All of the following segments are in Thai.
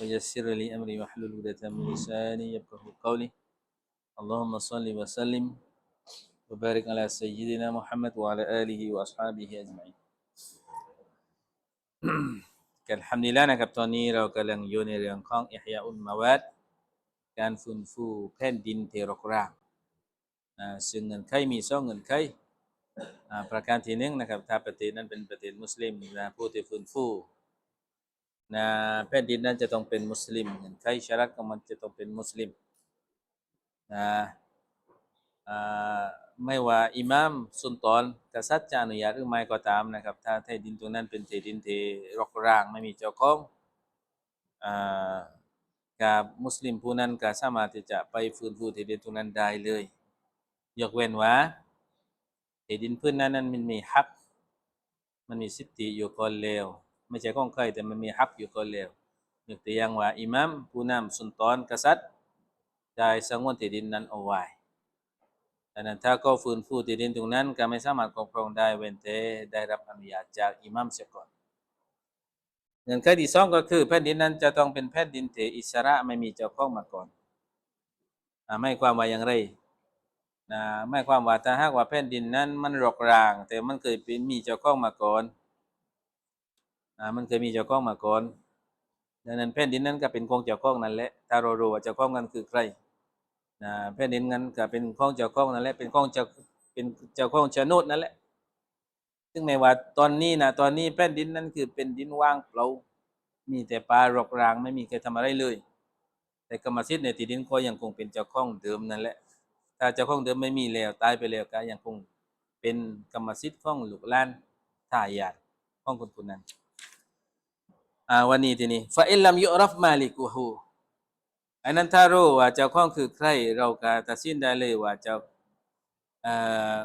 ويسر لي أمري واحلل عقدة من لساني يفقه قولي اللهم صل وسلم وبارك على سيدنا محمد وعلى آله وأصحابه أجمعين กันทำดีแล้วนะครับ ตอนนี้เรากำลังอยู่ในเรื่องของอิฮยาอุลมาวัดการฟื้นฟูแผ่นดินเทรกร้างอ่าซึ่งเงินไขมีสองเงินไขอ่าประการที่หนึ่งนะครับ ถ้าประเทศนั้นเป็นประเทศมุสลิมนะผู้ที่ฟื้นฟู นะแผ่นดินนั้นจะต้องเป็นมุสลิมเงินไขชารัตของมันจะต้องเป็นมุสลิมนะอ่าไม่ว่าอิหมามสุนตอนกษัตริย์จะอนุญาตหรือไม่ก็ตามนะครับ ถ้าแผ่นดินตรงนั้นเป็นแผ่นดินที่รกร้างไม่มีเจ้าของอ่ากับมุสลิมผู้นั้นก็สามารถที่จะไปฟื้นฟูแผ่นดินตรงนั้นได้เลย ยกเว้นว่าแผ่นดินพื้นนั้นนั้นมันมีฮัก มันมีสิทธิอยู่ก่อนแล้ว ไม่ใช่ของใครแต่มันมีฮักอยู่ก่อนแล้วยกตัวอย่างว่าอิหมามผู้นำสุนตอนกษัตริย์ได้สงวนที่ดินนั้นเอาไว้ดังนั้นถ้าเขาฟื้นฟูที่ดินตรงนั้น ก็ไม่สามารถครอบครองได้เว้นแต่ได้รับอนุญาตจากอิหมามเสียก่อนเงื่อนไขที่สองก็คือแผ่นดินนั้นจะต้องเป็นแผ่นดินที่อิสระไม่มีเจ้าของมาก่อนไม่ความว่าอย่างไรนะไม่ความว่าถ้าหากว่าแผ่นดินนั้นมันรกราง แต่มันเคยเป็นมีเจ้าของมาก่อน อ่ามันเคยมีเจ้าของมาก่อนดังนั้นแผ่นดินนั้นก็เป็นของเจ้าของนั่นแหละถ้าเรารู้ว่าเจ้าของนั้นคือใครนะแผ่นดินนั้นก็เป็นของเจ้าของนั่นแหละเป็นของเจ้าเป็นเจ้าของชนดนั่นแหละ ซึ่งไม่ว่าตอนนี้นะตอนนี้แผ่นดินนั้นคือเป็นดินว่างเปล่ามีแต่ป่ารกร้างไม่มีใครทำอะไรเลย แต่กรรมสิทธิ์ในที่ดินก็ยังคงเป็นเจ้าของเดิมนั่นแหละ ถ้าเจ้าของเดิมไม่มีแล้วตายไปแล้วก็ยังคงเป็นกรรมสิทธิ์ของลูกหลานทายาทของคนคนนั้น อ่าวันนี้ทีนี้ฟาอิลลัมยุรัฟมาลิกุฮูอันนั้นถ้ารู้ว่าเจ้าของคือใครเราก็ตัดสินได้เลยว่าเจ้าอ่อ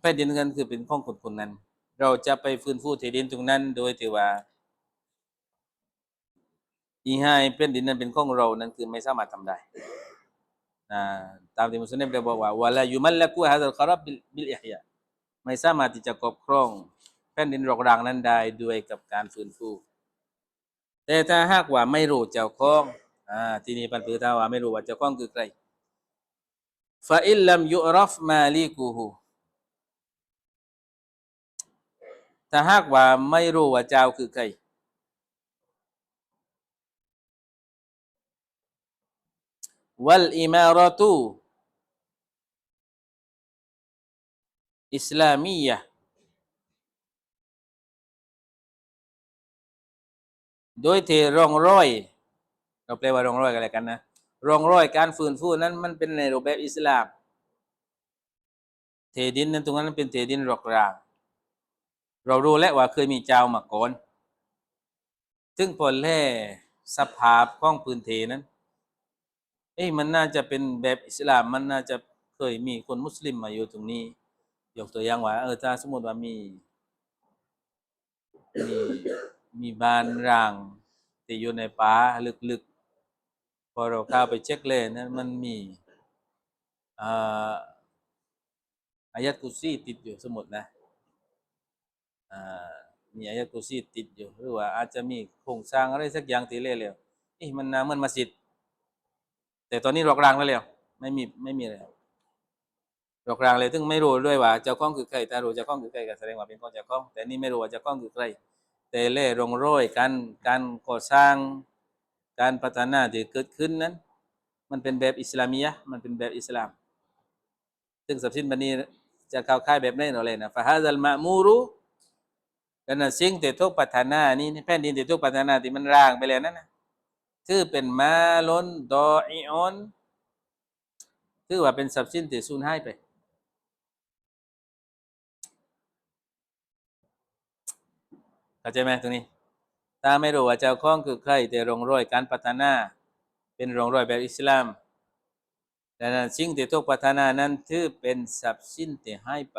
แผ่นดินนั้นคือเป็นของคนคนนั้น เราจะไปฟื้นฟูที่ดินตรงนั้น โดยที่ว่าอีให้แผ่นดินนั้นเป็นของเรานั้นคือไม่สามารถทำได้ตามที่มุสลิมได้บอกว่าวะลายุมัลละกูฮะซัลคารับบิลอิฮยาไม่สามารถที่จะครอบครองแผ่นดินรกร้างนั้นได้ด้วยกับการฟื้นฟู แต่ถ้าหากว่าไม่รู้เจ้าของอ่าทีนี้ปันปือถ้าว่าไม่รู้ว่าเจ้าของคือใครฟาอิลลัมยุรัฟมาลิกูฮูถ้าหากว่าไม่รู้ว่าเจ้าคือใครวัลอิมารตุอิสลามียะ โดยที่ร่องรอย เราแปลว่าร่องรอยกันอะไรกันนะร่องรอยการฟื้นฟูนั้นมันเป็นในรูปแบบอิสลามเทดินนั้นตรงนั้นเป็นเทดินรกรางเรารู้แล้วว่าเคยมีเจ้ามาก่อนซึ่งพอแล่สภาพของพื้นเทนั้น เอ้ยมันน่าจะเป็นแบบอิสลามมันน่าจะเคยมีคนมุสลิมมาอยู่ตรงนี้ ยกตัวอย่างว่าเออถ้าสมมติว่ามีมี มีบ้านร้างที่อยู่ในป่าลึกๆ พอเราเข้าไปเช็คเลยนั้นมันมีอ่าอายัดกุซีติดอยู่สมมตินะอ่ามีอายัดกุซีติดอยู่หรือว่าอาจจะมีโครงสร้างอะไรสักอย่างที่เละแล้วอ๊ะมันน่าเหมือนมัสยิดแต่ตอนนี้รกร้างแล้วแล้วไม่มีไม่มีแล้วรกร้างเลยซึ่งไม่รู้ด้วยว่าเจ้าของคือใครถ้ารู้เจ้าของคือใครก็แสดงว่าเป็นของเจ้าของแต่นี่ไม่รู้ว่าเจ้าของคือใคร แต่เล่ร่องรอยการการก่อสร้างการพัฒนาที่เกิดขึ้นนั้น มันเป็นแบบอิสลามียะมันเป็นแบบอิสลาม ซึ่งทรัพย์สินบันนี้จะเข้าค่ายแบบไหนเราเลยนะฟาฮาซัลมะมูรุดังนั้นสิ่งที่ทุกพัฒนานี่แผ่นดินที่ทุกพัฒนาที่มันร่างไปแล้วนั่นนะถือเป็นมาล้นดออิออนถือว่าเป็นทรัพย์สินที่สูญหายไป เข้าใจไหมตรงนี้ถ้าไม่รู้ว่าเจ้าของคือใครแต่รองรอยการพัฒนาเป็นรองรอยแบบอิสลามดังนั้นสิ่งที่ถูกพัฒนานั้นถือเป็นทรัพย์สินที่ให้ไป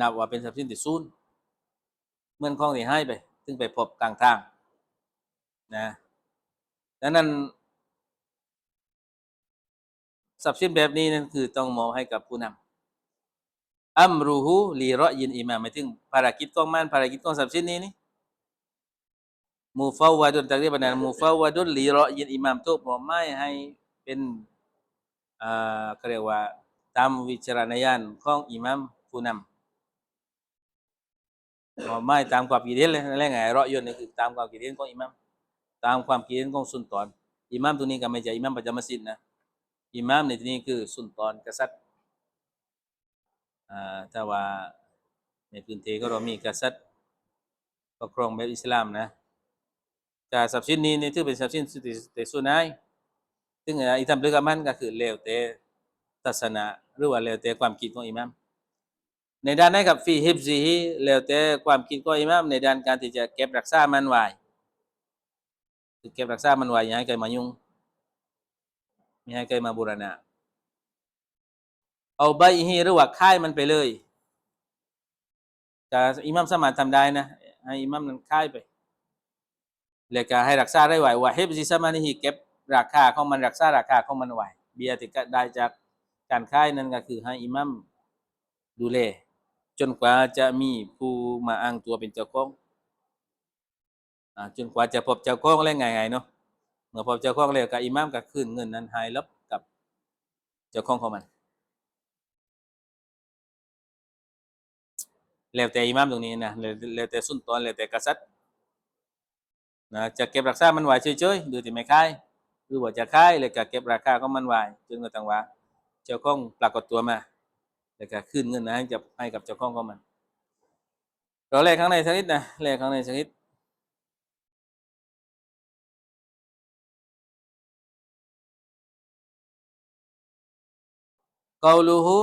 นับว่าเป็นทรัพย์สินที่สูญเมื่อนของที่ให้ไป ซึ่งไปพบกลางทางนะดังนั้นทรัพย์สินแบบนี้นั่นคือต้องมอบให้กับผู้นำ อัมรูฮูลีรอยินอิมามหมายถึงภารกิจของมันภารกิจของทรัพย์สินนี้นี่มูฟาวาดุลตักเรียบนั้นมูฟาวาดุลลีรอยินอิมามทุกบอกไม่ให้เป็นอ่าเรียกว่าตามวิจารณญาณของอิมามผู้นำบอกไม่ตามความคิดเห็นเลยนั่นแหละไงรอยุนนี่คือตามความคิดเห็นของอิมามตามความคิดเห็นของสุนตอนอิมามตัวนี้ก็ไม่ใช่อิมามประจำมัสยิดนะอิมามในที่นี้คือสุนตอนกษัตริย์ ถ้าว่าในพื้นที่ก็เรามีกษัตริย์ปกครองแบบอิสลามนะแต่ทรัพย์สินนี้นี่ถือเป็นทรัพย์สินสุติแต่ส่วนไหนซึ่งอิทำเรื่องมันก็คือแล้วแต่ศาสนาหรือว่าแล้วแต่ความคิดของอิหมัมในด้านไหนกับฟีฮิบซีฮีแล้วแต่ความคิดของอิหมัมในด้านการที่จะเก็บรักษามันไว้คือเก็บรักษามันไว้อย่าให้ใครมายุ่งไม่ให้ใครมาบูรณะ เอาใบฮีหรือว่าค่ายมันไปเลยแต่อิมัมสมารถทำได้นะให้อิมัมนั้นค่ายไปแล้วก็ให้รักษาได้ไหวว่าเฮบซิสมานี่เก็บราคาของมันรักษาราคาของมันไหวเบียร์ที่ได้จากการขายนั่นก็คือให้อิมัมดูแลจนกว่าจะมีผู้มาอ้างตัวเป็นเจ้าของจนกว่าจะพบเจ้าของแล้วไงๆเนาะเมื่อพบเจ้าของแล้วก็อิมัมก็คืนเงินนั้นให้รับกับเจ้าของของมัน แล้วแต่อิหมัมตรงนี้นะแล้วแล้วแต่สุนตอนแล้วแต่กษัตริย์นะจะเก็บรักษามันไว้เฉยๆดูที่ไม่ขายหรือว่าจะขายเลยก็เก็บราคาของมันไว้จนกระทั่งว่า เจ้าของปรากฏตัวมาแล้วก็คืนเงินนะให้กับให้กับเจ้าของของมันเราแลกข้างในสักนิดนะแลกข้างในสักนิดกาลูฮู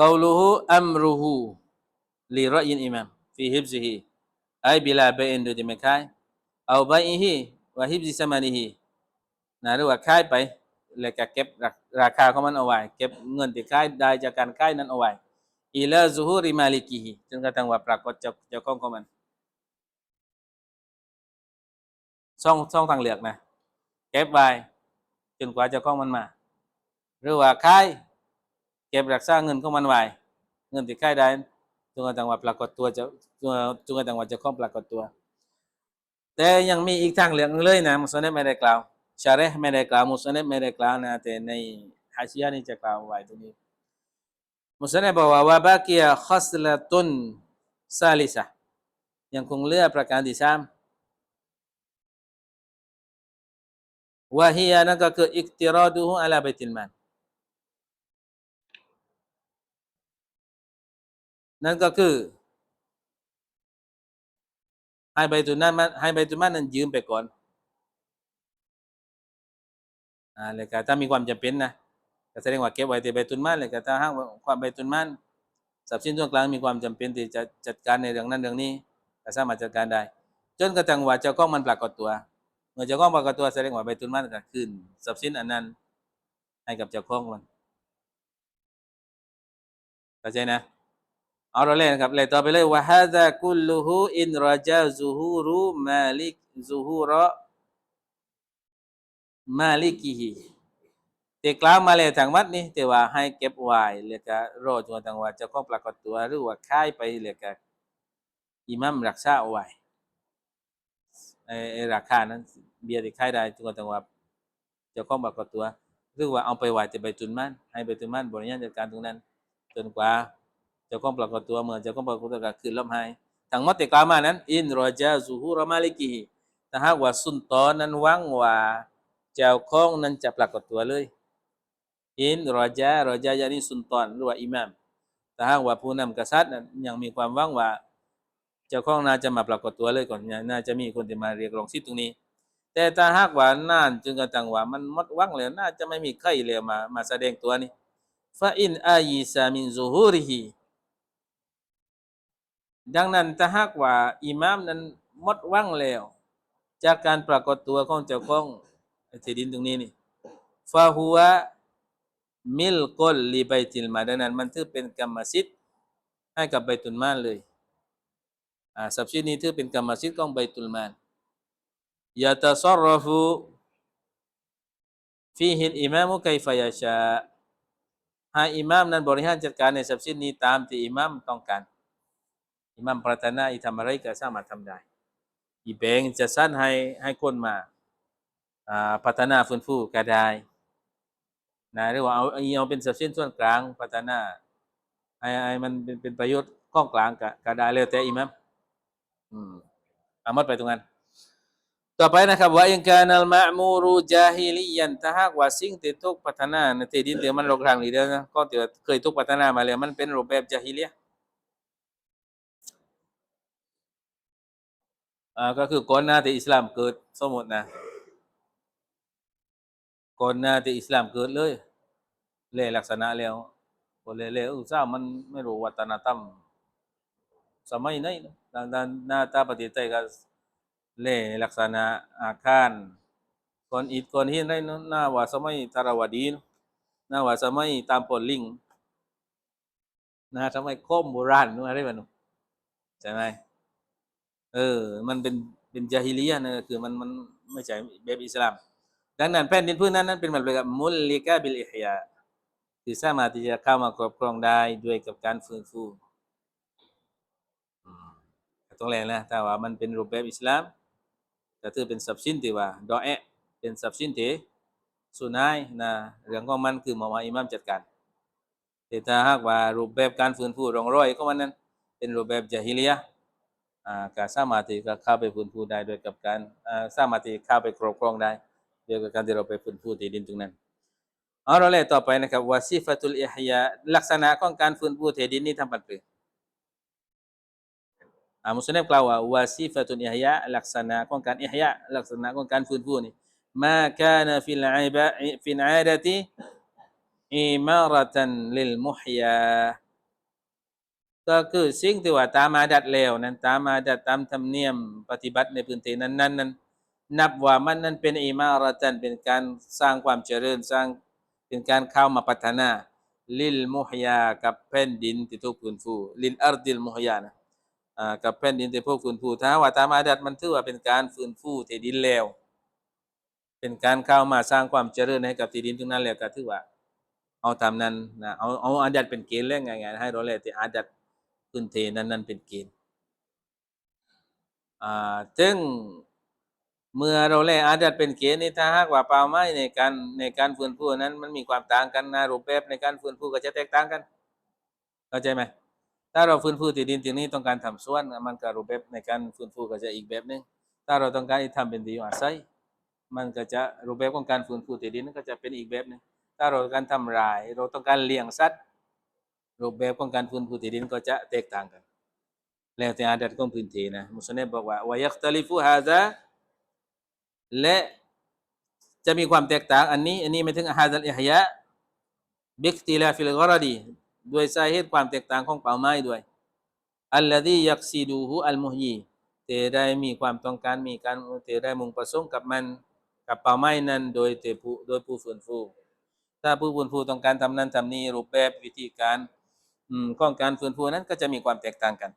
กาลูฮูอัมรุฮูลีรอยินอิมามฟีฮิบซิฮีไอบิลาเบอินดูที่ไม่ขายเอาใบอิฮีวะฮิบซิสมานิฮีนะหรือว่าขายไปแล้วก็เก็บราคาของมันเอาไว้เก็บเงินที่ขายได้จากการขายนั้นเอาไว้อิลาซูฮูริมาลิกิฮีจนกระทั่งว่าปรากฏเจ้าเจ้าของของมันช่องช่องทางเลือกนะเก็บไว้จนกว่าเจ้าของมันมา หรือว่าขาย ก็บรักษาเงินของมันไว้เงินที่ขายได้จนกระทั่งว่าปรากฏตัวจ้าจนกระทั่งว่าเจ้าของปรากฏตัว แต่ยังมีอีกทางเลือกหนึ่งเลยนะมุสลิมไม่ได้กล่าวชาเรห์ไม่ได้กล่าวมุสลิมไม่ได้กล่าวนะแต่ในฮะชียะนี่จะกล่าวไว้ตรงนี้มุสลิมบอกว่าวาบากียขัสละตุนซาลิซะยังคงเลือกประการที่สามวะฮียนั่นก็คืออิกติรอดูฮุอะลาบัยติลมาน นั่นก็คือ ให้ใบตุนนั้นให้ใบตุนมันนั้นยืมไปก่อนอ่าเลยก็ถ้ามีความจำเป็นนะก็แสดงว่าเก็บไว้ที่ใบตุนมันเลยก็ถ้าหากความใบตุนมันทรัพย์สินส่วนกลางมีความจำเป็นที่จะจัดการในเรื่องนั้นเรื่องนี้ก็สามารถจัดการได้ จนกระทั่งว่าเจ้าของมันปรากฏตัว เมื่อเจ้าของปรากฏตัวแสดงว่าใบตุนมันก็คืนทรัพย์สินอันนั้นให้กับเจ้าของมันเข้าใจนะ เอาเราเล่นครับเลยต่อไปเลยว่าฮาซากุลลูฮูอินรจาซูฮูรุมาลิกซูฮูระมาลิกิฮิแต่กล่าวมาแล้วทางวัดนี่แต่ว่าให้เก็บไว้แล้วก็รอจนทั่งว่าจ้าของปรากฏตัวหรือว่าค่ายไปแล้วก็อิหมัมรักษาเอาไว้ไอ้ราคานั้นเบียร์ที่ค่ายได้จนทั่งว่าจ้าของปรากฏตัว หรือว่าเอาไปไว้ที่ใบตุนมันให้ใบตุนมันบริหารจัดการตรงนั้น จนกว่า จ้าของปรากฏตัวเมื่อเจ้าของปรากฏตัวก็คืนลมหายทั้งมดที่กลามานั้น อินรอจาซูฮูรมาลิกิฮิถ้าหากว่าสุนตอนนั้นหวังว่าเจ้าของนั้นจะปรากฏตัวเลย อินรอจารอจายานี่สุนตอนหรือว่าอิหมามถ้าหากว่าผู้นำกษัตริย์นั้นยังมีความหวังว่าเจ้าของน่าจะมาปรากฏตัวเลยก่อนน่าจะมีคนที่มาเรียกร้องสิทธิตรงนี้ แต่ถ้าหากว่านานจนกระทั่งว่ามันมดหวังแล้วน่าจะไม่มีใครเลยมามาแสดงตัวนี่ฟาอินอายิซามินซูฮูริฮิ ดังนั้นถ้าหากว่าอิหมามนั้นหมดหวังแล้ว จากการปรากฏตัวของเจ้าของที่ดินตรงนี้นี่ฟาหัวมิลกลลีไบติลมาดังนั้น มันถือเป็นกรรมสิทธิ์ให้กับใบตุลมานเลยอ่าทรัพย์สินนี้ถือเป็นกรรมสิทธิ์ของใบตุลมานยะตะซอรฟุฟีฮิลอิมามุไกฟยาชาให้อิหมามนั้นบริหารจัดการในทรัพย์สินนี้ตามที่อิหมามต้องการ อิมามปรารถนาอีทำอะไรก็สามารถทำได้ อีแบงจะสั้นให้ให้คนมาอ่าพัฒนาฟื้นฟูก็ได้นะหรือว่าเอาเอาเป็นทรัพย์สินส่วนกลางพัฒนาให้ให้มันเป็นเป็นประโยชน์ก้องกลางก็ก็ได้แล้วแต่อิมามอืมอามัดไปตรงนั้นต่อไปนะครับว่าอินกานัลมะมูรูจาฮิลิยันถ้าหากว่าสิ่งที่ถูกพัฒนาในที่ดินที่มันรกร้างนี่เด้อนะก็ที่ว่าเคยถูกพัฒนามาแล้วมันเป็นรูปแบบจาฮิเลียะห์ อ่าก็คือก่อนหน้าที่อิสลามเกิดสมมตินะก่อนหน้าที่อิสลามเกิดเลยเล่ลักษณะแล้วคนเล่เล่อุตสาห์มันไม่รู้วัฒนธรรมสมัยไหนนะด้านด้านหน้าตาประเทศไทยก็เล่ลักษณะอาคารก่อนอิฐก่อนหินได้นหน้าว่าสมัยทารวดีหน้าว่าสมัยตามปนลิงหน้าสมัยโคมโบราณนู่นอะไรแบบนู้นใช่ไหม เออ มันเป็นเป็นจาฮิลียะนะคือมันมันไม่ใช่แบบอิสลาม ดังนั้นแผ่นดินพื้นนั้นนั้นเป็นแบบแบบมุลลิกะบิลอิฮยาคือสามารถที่จะเข้ามาครอบครองได้ด้วยกับการฟื้นฟูอืมตรงแรงนะถ้าว่ามันเป็นรูปแบบอิสลามก็ถือเป็นทรัพย์สินที่ว่าดอแอะเป็นทรัพย์สินที่สุนายนะเรื่องของมันคือหมอมาอิหมามจัดการแต่ถ้าหากว่ารูปแบบการฟื้นฟูรองรอยของมันนั้น เป็นรูปแบบจาฮิลียะ ห์อ่าก็สามารถที่จะเข้าไปฟื้นฟูได้โดยกับการอ่าสามารถที่เข้าไปครอบครองได้โดยกับการที่เราไปฟื้นฟูที่ดินตรงนั้นเอาเราเลยต่อไปนะครับวาซิฟะตุลอิฮยาลักษณะของการฟื้นฟูที่ดินนี้ทำปันเปอ่ามุสลิมกล่าวว่าวาซิฟะตุนอิฮยะลักษณะของการอิฮยะลักษณะของการฟื้นฟูนี่มากานฟิลอิบะฟิลอาดติอิมาระตันลิลมุฮยา ก็คือสิ่งที่ว่าตามอาดัดแล้วนั้นตามอาดัดตามธรรมเนียมปฏิบัติในพื้นที่นั้นๆนั้นนับว่ามันนั้นเป็นอิมาระตันเป็นการสร้างความเจริญสร้างเป็นการเข้ามาพัฒนาลิลมุฮยากับแผ่นดินที่ถูกฟื้นฟูลิลอัรดิลมุฮยานะกับแผ่นดินที่พวกฟื้นฟูถ้าว่าตามอาดัดมันถือว่าเป็นการฟื้นฟูที่ดินแล้ว เป็นการเข้ามาสร้างความเจริญให้กับที่ดินตรงนั้นแล้วก็ถือว่า เอาตามนั้นนะเอาเอาอาดัดเป็นเกณฑ์แล้วไงไงให้เราเลยที่อาดัด พื้นเทนั้นนั้นเป็นเกณฑ์อ่าซึ่งเมื่อเราแลอาดัดเป็นเกณฑ์นี่ถ้าหากว่าเป้าหมายในการในการฟื้นฟูนั้น มันมีความต่างกันนะรูปแบบในการฟื้นฟูก็จะแตกต่างกันเข้าใจไหมถ้าเราฟื้นฟูที่ดินที่นี้ต้องการทำสวนมันก็รูปแบบในการฟื้นฟูก็จะอีกแบบหนึงถ้าเราต้องการที่ทำเป็นที่อยู่อาศัยมันก็จะรูปแบบของการฟื้นฟูที่ดินนั้นก็จะเป็นอีกแบบหนึงถ้าเราต้องการทำราย เราต้องการเลี้ยงสัตว์ รูปแบบของการฟื้นฟูที่ดินก็จะแตกต่างกัน แล้วแต่อาดัดของพื้นที่นะมุสลิมบอกว่าวายัคตลิฟูฮาซาและจะมีความแตกต่างอันนี้ อันนี้ไม่ถึงฮาซัลอิฮยะบิกติลาฟิลกรดีด้วยสาเหตุความแตกต่างของเป้าหมายด้วยอัลลดียักซีดูฮูอัลมุฮีเตได้มีความต้องการมีการเตได้มุ่งประสงค์กับมันกับเป้าหมายนั้น โดยเตผู้โดยผู้ฟื้นฟู ถ้าผู้ฟื้นฟูต้องการทำนั้นทำนี้รูปแบบวิธีการ ของการฟื้นฟูนั้นก็จะมีความแตกต่างกัน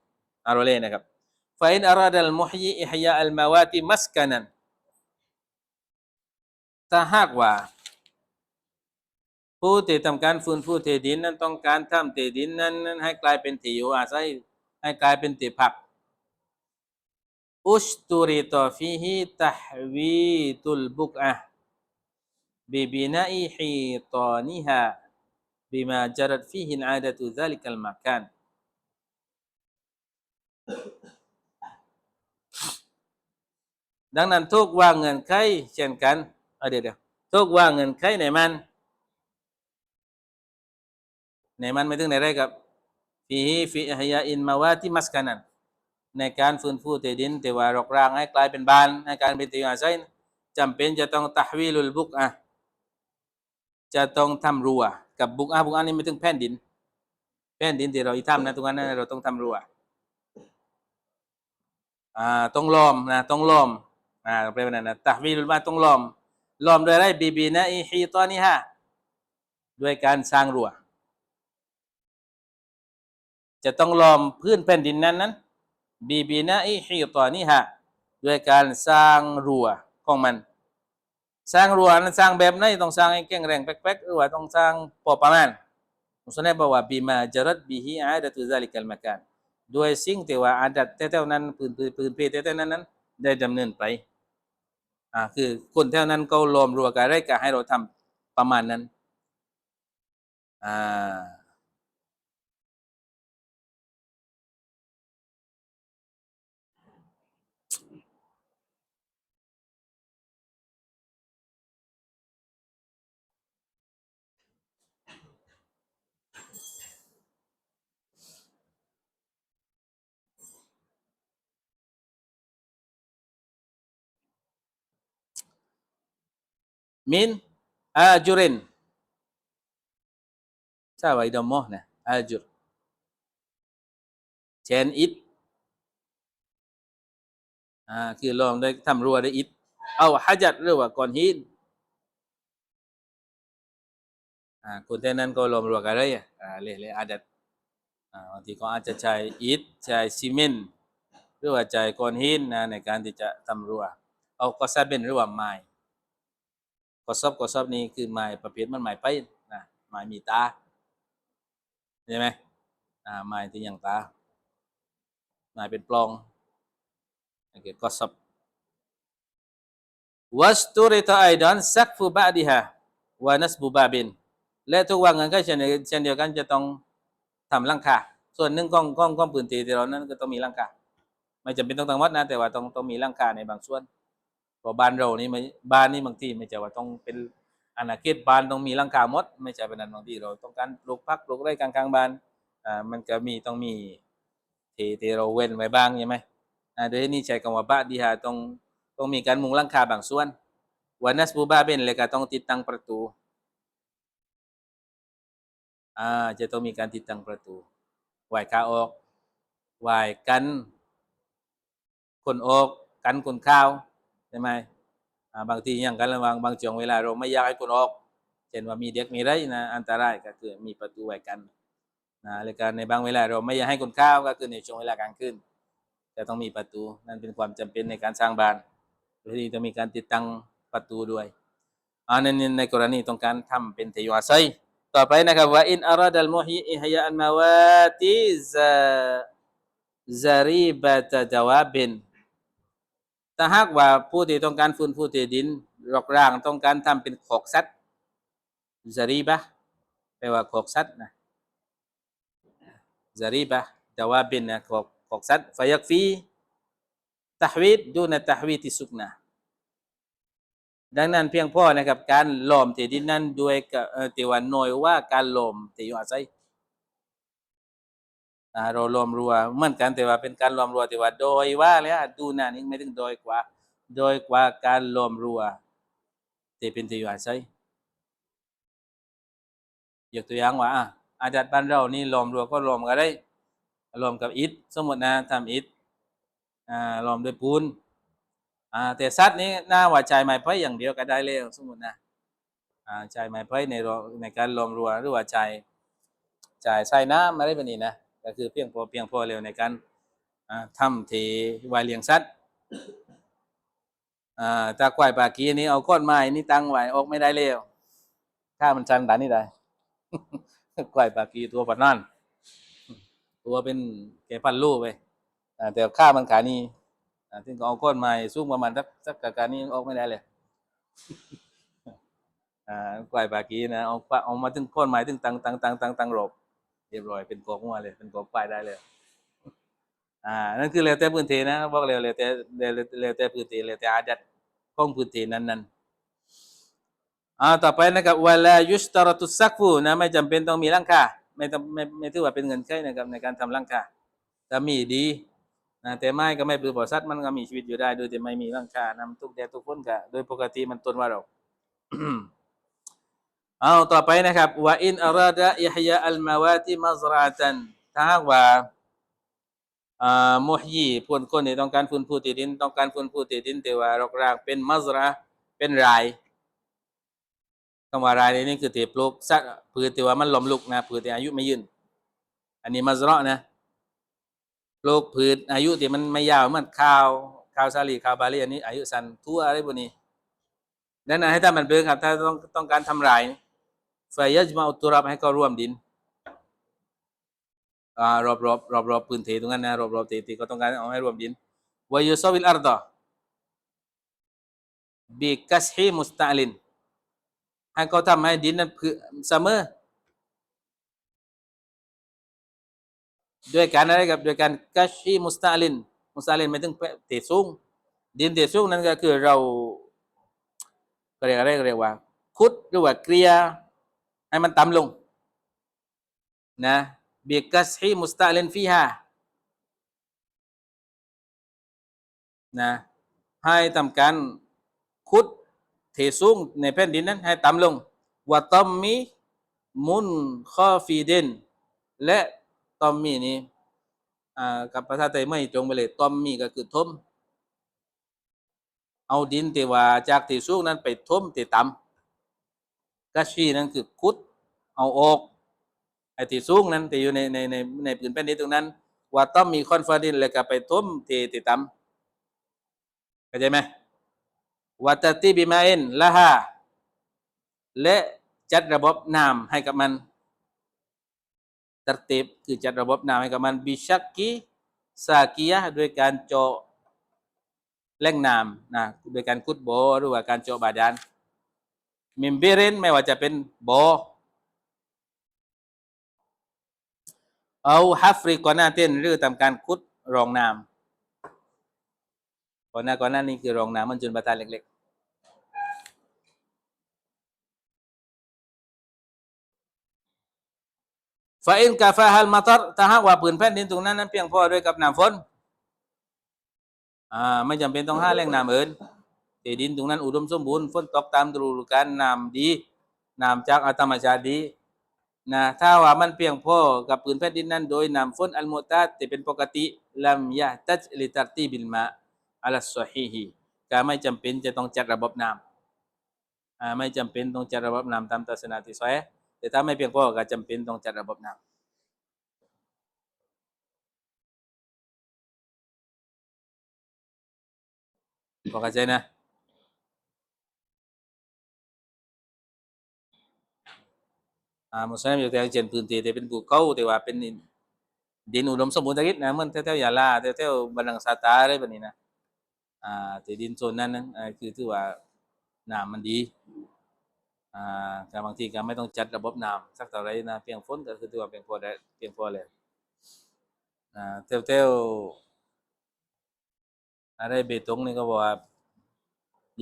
อารเลนะครับฟาอินอาราดัลมุฮยีอิฮยาอัลมาวาติมัสกานันถ้าหากว่า ผู้ที่ทำการฟื้นฟูที่ดินนั้นต้องการทำที่ดินนั้นนั้นให้กลายเป็นที่อยู่อาศัยให้กลายเป็นที่พักอุชตุริตฟีฮิตฮวีตุลบุกอะบิบินาอิฮิตานิฮา บิมาจรัดฟีฮิอาดะตุซาลิกัลมากันดังนั้นทุกว่าเงินไขเช่นกันเดี๋ยวเดี๋ยวทุกว่าเงินใครไขในมันในมันไม่ถึงในไรครับฟีฮิฟิฮยาอินมาวาที่มัสกันันในการฟื้นฟูที่ดินแต่ว่ารกรางให้กลายเป็นบ้านให้การเป็นที่อาศัยจำเป็นจะต้องตะวีลุลบุกอะจะต้องทำรั้ว กับบุกอะบุกอะนี่ไม่ถึงแผ่นดิน แผ่นดินที่เราอีทำนะตรงนั้นนะเราต้องทำรั้วอ่าต้องล้อมนะต้องล้อมอ่าแปลว่านั่นนะตะฮวีลุลมาต้องล้อมล้อมโดยอะไรบีบีนะอิฮีตอนิฮะด้วยการสร้างรั้วจะต้องล้อมพื้นแผ่นดินนั้นนั้นบีบีนะอิฮิตอนิฮะด้วยการสร้างรั้วของมัน สร้างรัวนั้นสร้างแบบไหนต้องสร้างให้แข็งแรงแป๊กๆหรือว่าต้องสร้างพอประมาณมุสลิมบอกว่าบีมาจรัดบีฮีอาดัตุซาลิกัลมาการด้วยสิ่งที่ว่าอาดัตแถวๆนั้นพื้นพื้นพื้นเพแถวๆนั้นนั้น ได้ดำเนินไปอ่าคือคนแถวนั้นเขาล้อมรัวกันได้ก็ให้เราทำประมาณนั้นอ่า min ajurin sawa idomoh nah ajur เช่นอิฐอ่าคือลองได้ทำรั้วได้อิฐเอาฮัจัดหรือว่าก้อนหินอ่าคนที่นั้นก็ล้อมรั้วกันเลยอ่าเละเละอาดัดอ่าบางทีก็อาจจะใช้อิฐใช้ซีเมนต์หรือว่าใช้ก้อนหินนะในการที่จะทำรั้วเอาก็ซาเบนหรือว่าไม้ กสอบกสอบนี้คือไม้ประเภทมันไม้ไปนะไม้มีตาใช่ไหมอ่าไม้ที่อย่างตาไม้เป็นปลองโอเคกสอบวัสตุริตาไอดอนซักฟูบะดิฮะวานัสบูบาบิน และทุกวันกันก็เช่นเช่นเดียวกันจะต้องทำหลังคาส่วนหนึ่งกล้องกล้องกล้องปืนตีที่เรานั้นก็ต้องมีหลังคาไม่จำเป็นต้องทั้งหมดนะแต่ว่าต้องต้องมีหลังคาในบางส่วน ราะบ้านเรานี่ไม่บ้านนี่บางที่ไม่ใช่ว่าต้องเป็นอาณาเขตบ้านต้องมีหลังคามด ไม่ใช่เป็นนั้นบางที่เราต้องการปลูกพักปลูกไร่กลางกลางบ้านอ่ามันก็มีต้องมีที่ที่เราเว้นไว้บ้างใช่ไหมอ่าโดยนี่ใช้คำว่าบะดีฮาต้องต้องมีการมุงหลังคาบางส่วนวันนัสบูบาเบนเลยก็ต้องติดตั้งประตูอ่าจะต้องมีการติดตั้งประตูไหวขาออกไหวกันคนออกกันคนข้าว ใช่ไหมบางทีอย่างกันระวังบางช่วงเวลาเราไม่อยากให้คนออกเช่นว่ามีเด็กมีไรนะอันตรายก็คือมีประตูไว้กันนะและการในบางเวลาเราไม่อยากให้คนเข้าก็คือในช่วงเวลากลางคืนจะต้องมีประตูนั่นเป็นความจำเป็นในการสร้างบ้านโดยที่ต้องมีการติดตั้งประตูด้วยอันนั้นในกรณีต้องการทำเป็นเทวาไซต่อไปนะครับว่าอินอาราดัลมุฮีอิฮยาอันมาวาติซาซารีบะตะดาวาบิน ถ้าหากว่าผู้ที่ต้องการฟื้นฟูที่ดินรกร้างต้องการทำเป็นขอกสัตว์ซารีบะแปลว่าขอกสัตว์นะซารีบะแต่ว่าเป็นนะขอกขอกสัตว์ฟยักฟีตะวีดดูนะตะวีติสุกนะดังนั้นเพียงพอนะครับการหลอมที่ดินนั้นด้วยกับเอ่อที่ว่าน้อยว่าการหลอมที่อยู่อาศัย เราหลอมรัวเหมือนกันแต่ว่าเป็นการหลอมรัวที่ว่า โดยว่าแล้วดูนานี้ไม่ถึงโดยกว่า โดยกว่าการหลอมรัวที่เป็นที่อยู่อาศัยยกตัวอย่างว่าอาจารย์บ้านเรานี่หลอมรัวก็หลอมกันได้หลอมกับอิฐสมมตินะทำอิฐอ่าหลอมด้วยปูนอ่าแต่สัตว์นี้น่าว่าใช้ไม้ไผ่อย่างเดียวก็ได้แล้วสมมตินะอ่าใช้ไม้ไผ่ในในการหลอมรัวหรือว่าใช้ใช้ใส่น้ำอะไรแบบนี้นะ ก็คือเพียงพอเพียงพอเร็วในการทำที่วายเลี้ยงสัตว์อ่าตาควายปากีนี่เอาก้อนไม้นี่ตั้งไว้ออกไม่ได้แล้วถ้ามันชันด่านนี่ได้ควายปากีตัวปัดนั่นตัวเป็นแกพันลูกไปแต่ค่ามันขานี่ถึงก็เอาก้อนไม้สูงประมาณสักสักกะการนี้ออกไม่ได้เลยอ่าควายปากีนะเอาเอามาถึงก้อนไม้ถึงตังตังตังตังตังหลบ เรียบร้อยเป็นกอกหัวเลย เป็นกอกควายได้เลย อ่า นั่นคือแล้วแต่พื้นที่นะบอกแล้วแล้วแต่แล้วแต่พื้นที่แล้วแต่อาดัตของพื้นที่นั้นๆอ่าต่อไปนะครับวลายุสตารตุสักฟูนะไม่จำเป็นต้องมีหลังคาไม่ต้องไม่ไม่ถือว่าเป็นเงินใช้นะครับในการทำหลังคาถ้ามีดีนะแต่ไม้ก็ไม่ปลือบ่อสัตว์มันก็มีชีวิตอยู่ได้ โดยที่ไม่มีหลังคานำทุกแดดทุกฝนก็โดยปกติมันต้นว่าเรา เอาต่อไปนะครับว่าอินอาราดะอิฮยาอัลมาวาติมัซราตันถ้าหากว่าอ่ามุฮยีพวกคนที่ต้องการฟื้นฟูที่ดิน ต้องการฟื้นฟูที่ดินแต่ว่ารกรากเป็นมัซราเป็นรายคำว่ารายนี่คือที่ปลูกสักพืชที่ว่ามันหล้มลุกนะพืชที่อายุไม่ยืน อันนี้มัซรานะปลูกพืชอายุที่มันไม่ยาวเหมันข้าวข่าวซาลีข่าวบาลีอันนี้อายุสั้นทั่วอะไรพวกนี้แนะนำให้ท่านมันเบิกครับถ้าต้องต้องการทำลายไฟยัจมาอุตุรับให้เขาร่วมดินอ่ารอบรอบรอบรอบพื้นที่ตรงนั้นนะรอบรอบที่ที่เขาต้องการเอาให้รวมดินวายุซวิลอาร์ดะบิกัสฮีมุสตาลินให้เขาทำให้ดินนั้นคือเสมอด้วยการอะไรครับด้วยการกัชชีมุสตาลินมุสตาลินหมายถึงเตะสูงดินเตะสูงนั่นก็คือเราเรียกอะไรเรียกว่าคุดหรือว่าเกลีย ให้มันต่ำลงนะเบียกัชชีมุสตาลินฟีฮานะให้ทำการคุดเทสูงในแผ่นดินนั้นให้ต่ำลงว่าตอมมีมุนข้อฟีเดนและตอมมีนี้อ่ากับภาษาไทยไม่ตรงไปเลยตอมมีก็คือทมเอาดินที่ว่าจากที่สูงนั้นไปทมที่ต่ำ กัชชีนั้นคือคุดเอาออกไอ้ที่สูงนั้นที่อยู่ในในในในผืนแผ่นดินตรงนั้น ว่าต้องมีคอนฟาดินแล้วก็ไปทมที่ที่ต่ำเข้าใจไหมวัตติบิมาเอ็นละฮาและจัดระบบน้ำให้กับมัน tertib คือจัดระบบน้ำให้กับมันบิชักกีซากียะด้วยการเจาะแหล่งน้ำนะโดยการขุดโบหรือว่าการเจาะบาดาล มิมเบเรนไม่ว่าจะเป็นบ่อเอาฮัฟริกอนาเต้นหรือทำการขุดรองน้ำก่อนหน้าก่อนหน้านี้คือรองน้ำมันจุนบาตาเล็กๆฟาอินกาฟาฮัลมาตรถ้าหากว่าผืนแผ่นดินตรงนั้นนั้นเพียงพอด้วยกับน้ำฝนอ่าไม่จำเป็นต้องห้าแหล่งน้ำอื่น ดินตรงนั้นอุดมสมบูรณ์ฝนตกตามฤดูกาลน้ำดีน้ำจากธรรมชาติดีนะถ้าว่ามันเพียงพอกับผืนแผ่นดินนั้น โดยน้ำฝนอัลมุตาดที่เป็นปกติลัมยะตัจลิตัรตีบิลมาอัลสฮีฮีก็ไม่จำเป็นจะต้องจัดระบบน้ำอ่าไม่จำเป็นต้องจัดระบบน้ำตามทัศนะที่สวยแต่ถ้าไม่เพียงพอก็จำเป็นต้องจัดระบบน้ำพอเข้าใจนะ อ่ามุสลิมอยู่แถวเช่นพื้นที่ที่เป็นภูเขาแต่ว่าเป็นดินอุดมสมบูรณ์ตะกิดนะเหมันแถวๆยะลาแถวๆบันลังซาตาอะไรแบบนี้นะอ่าที่ดินโซนนั้นนั้นคือถือว่าน้ำมันดีอ่าแต่บางทีก็ไม่ต้องจัดระบบน้ำสักเท่าไรนะเพียงฝนก็คือถือว่าเพียงพอได้เพียงพอเลยอ่าเที่ยวเที่ยวอะไรเบตงนี่ก็บอกว่า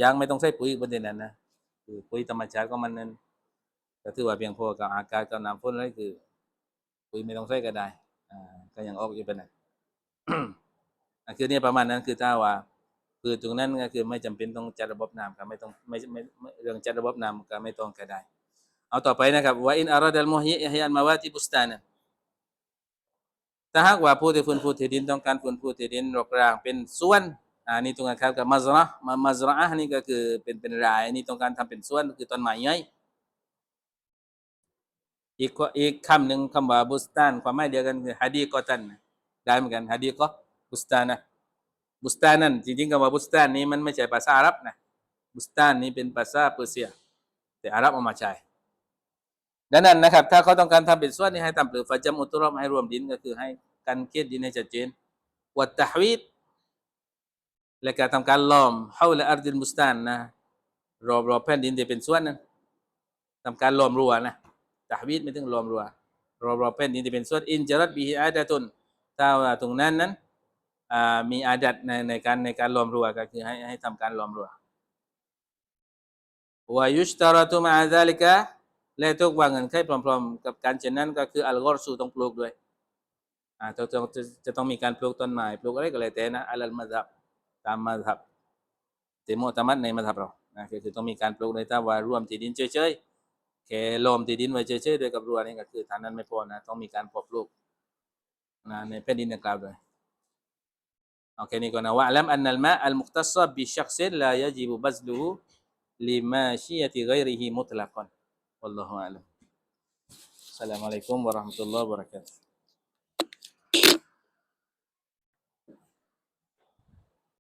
ยางไม่ต้องใช้ปุ๋ยประเด็นนั้นนะคือปุ๋ยธรรมชาติของมันนั้น ก็ถือว่าเพียงพอกับอากาศกับน้ำฝนเลยคือปุ๋ยไม่ต้องใช้ก็ได้อ่าก็ยังออกอยู่เป็นนั้นอะคือเนี่ยประมาณนั้นคือถ้าว่า คือตรงนั้นก็คือไม่จำเป็นต้องจัดระบบน้ำก็ไม่ต้องไม่ไม่ไม่เรื่องจัดระบบน้ำก็ไม่ต้องก็ได้ เอาต่อไปนะครับว่าอินอาราดัลมุฮิยะฮิอันมาวาติบุสตานะถ้าหากว่าผู้ที่ฟื้นฟูที่ดินต้องการฟื้นฟูที่ดินรกร้างเป็นส่วนอ่านี่ตรงกันครับกับมัซระมามัซระอะห์นี่ก็คือเป็นเป็นรายนี่ต้องการทำเป็นส่วนคือต้นไม้ใหญ่ อีกอีกคำหนึ่งคำว่าบุสตานความหมายเดียวกันคือฮะดีกอตันได้เหมือนกันฮะดีก็บุสตานะบุสตานนั่นจริงๆคำว่าบุสตานนี้มันไม่ใช่ภาษาอาหรับนะบุสตานนี้เป็นภาษาเปอร์เซีย แต่อาหรับเอามาใช้ดังนั้นนะครับ ถ้าเขาต้องการทำเป็นส่วนนี้ให้ทำหรือฟาจำอุตุรอมให้รวมดินก็คือให้การเคียดดินให้ชัดเจนวัดตะฮวีดและการทำการล้อมเฮาและอัรดินบุสตานนะรอบรอบแผ่นดินที่เป็นส่วนนั้นทำการล้อมรั้วนะ ตะฮวีดไม่ถึงล้อมรัวรอบรอบแผ่นดินที่เป็นส่วนอินจารัตบิฮิอาดะตุนถ้าว่าตรงนั้นนั้นมีอาดัตในในการในการรวมรัวก็คือให้ให้ทำการรวมรัววายุชตาระตุมาซาลิกะและทุกวางเงินไขพร้อม ๆ กับการเช่นนั้นก็คืออัลกอรสูต้องปลูกด้วยอ่าจะต้องจะจะต้องมีการปลูกต้นไม้ปลูกอะไรก็แล้วแต่นะอัลลมัซับตามมัซับเตโมตามัดในมัซับเรานะคือต้องมีการปลูกในถ้าว่ารวมที่ดินเฉยๆ แค่ล้อมที่ดินไว้เฉยๆด้วยกับรั้วนี่ก็คือฐานนั้นไม่พอนะ ต้องมีการเพาะปลูกนะในแผ่นดินดังกล่าวด้วย Okey ni kena wa'lam anna al-ma' al-mukhtass bi syakhsin la yajibu bazluhu lima syiyati ghairihi mutlaqan. Wallahu a'lam. Assalamualaikum warahmatullahi wabarakatuh.